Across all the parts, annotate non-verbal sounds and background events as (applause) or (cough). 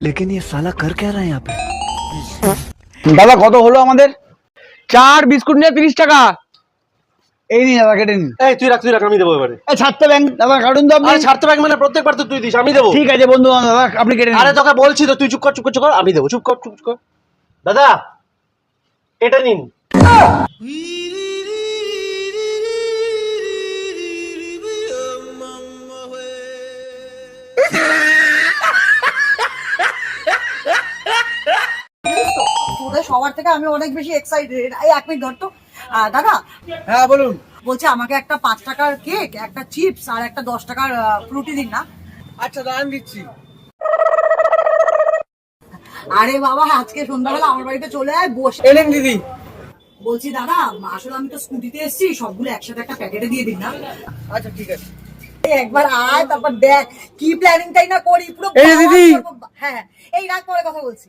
लेकिन ये साला कर क्या रहा है यहाँ पे দাদা কত হলো আমাদের চার বিস্কুট নিয়ে তিরিশ টাকা এই নিন দাদা কেটে নিন এই তুই রাখ তুই রাখ আমি দেবো এবারে এই ছাড়তে ব্যাংক দাদা কাটুন তো আপনি আরে ছাড়তে পারি মানে প্রত্যেকবার তো তুই দিস আমি দেবো ঠিক আছে বন্ধু দাদা আপনি কেটে নিন আরে তোকে বলছি তো তুই চুপ কর চুপ কর চুপ কর আমি দেবো চুপ কর চুপ কর দাদা এটা নিন সবার থেকে আমি অনেক বেশি এক্সাইটেড এই এক মিনিট ধরতো দাদা হ্যাঁ বলুন। বলছে আমাকে একটা পাঁচ টাকার কেক একটা চিপস আর একটা দশ টাকার ফ্রুটি দিন না। আচ্ছা দাঁড়ান দিচ্ছি। আরে বাবা আজকে সন্ধ্যাবেলা আমার বাড়িতে চলে আয় বসে। এলেন দিদি। বলছি দাদা আসলে আমি তো স্কুটিতে এসেছি সবগুলো একসাথে একটা প্যাকেটে দিয়ে দিন না। আচ্ছা ঠিক আছে। একবার আয় তারপর দেখ কি প্ল্যানিংটাই না করি পুরো দিদি। হ্যাঁ হ্যাঁ। এই রাত পরে কথা বলছি।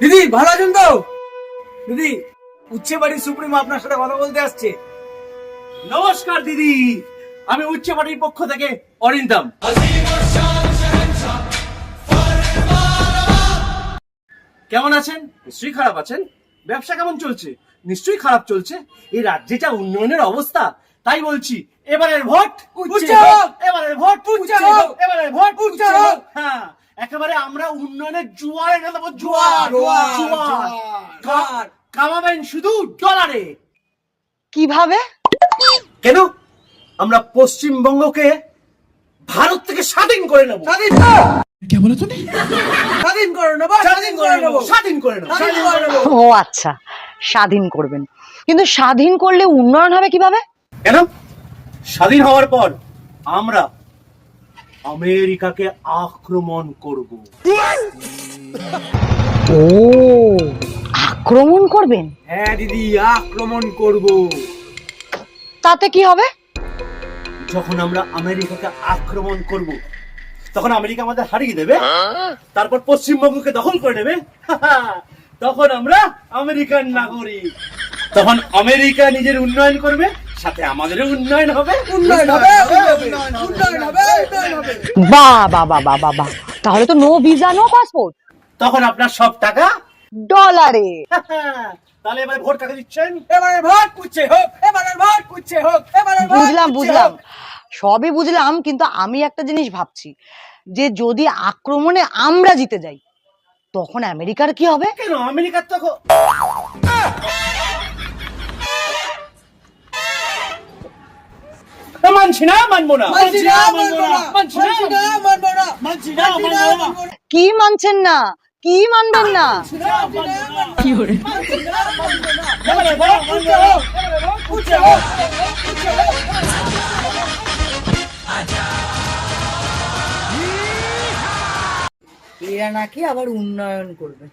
দিদি ভালো আছেন তো? দিদি উচ্ছে বাড়ির সুপ্রিমো আপনার সাথে কথা বলতে আসছে। নমস্কার দিদি আমি উচ্চ পার্টির পক্ষ থেকে অরিন্দম। কেমন আছেন? নিশ্চয়ই খারাপ আছেন? ব্যবসা কেমন চলছে? নিশ্চয়ই খারাপ চলছে। এই রাজ্যে যা উন্নয়নের অবস্থা তাই বলছি এবারের ভোট এবারের ভোট এবারের ভোট। হ্যাঁ। একেবারে আমরা উন্নয়নের জোয়ারে না দেবো জোয়ার জোয়ার। কা- কামাবেন শুধু ডলারে। কীভাবে? কেন? আমরা পশ্চিমবঙ্গকে ভারত থেকে স্বাধীন করে নেব। স্বাধীন স্বাধীন করে নেব স্বাধীন করে নেব স্বাধীন করে নেব স্বাধীন করে নেব। ও আচ্ছা স্বাধীন করবেন। কিন্তু স্বাধীন করলে উন্নয়ন হবে কীভাবে? কেন? স্বাধীন হওয়ার পর আমরা আমেরিকাকে আক্রমণ করব। ও। আক্রমণ করবেন? হ্যাঁ দিদি আক্রমণ করব। তাতে কি হবে? যখন আমরা আমেরিকাকে আক্রমণ করব তখন আমেরিকা আমাদের হারিয়ে দেবে। তারপর পশ্চিমবঙ্গকে দখল করে নেবে। (laughs) তখন আমরা আমেরিকান নাগরিক। তখন আমেরিকা নিজের উন্নয়ন করবে সাথে আমাদেরও উন্নয়ন হবে। উন্নয়ন হবে উন্নয়ন হবে। বা বা বা বা বা বা তাহলে তো নো ভিসা নো পাসপোর্ট তখন আপনার সব টাকা ডলারে তাহলে এবার ভোট কাকে দিচ্ছেন? এবারে ভোট কুচ্ছে হোক এবারে ভোট কুচ্ছে হোক এবারে বুঝলাম বুঝলাম। সবই বুঝলাম কিন্তু আমি একটা জিনিস ভাবছি যে যদি আক্রমণে আমরা জিতে যাই তখন আমেরিকার কি হবে? কেন? আমেরিকার তো মানবো না। মানবো না, কি মানছেন না কি মানবেন না। এরা নাকি আবার উন্নয়ন করবে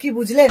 কি বুঝলেন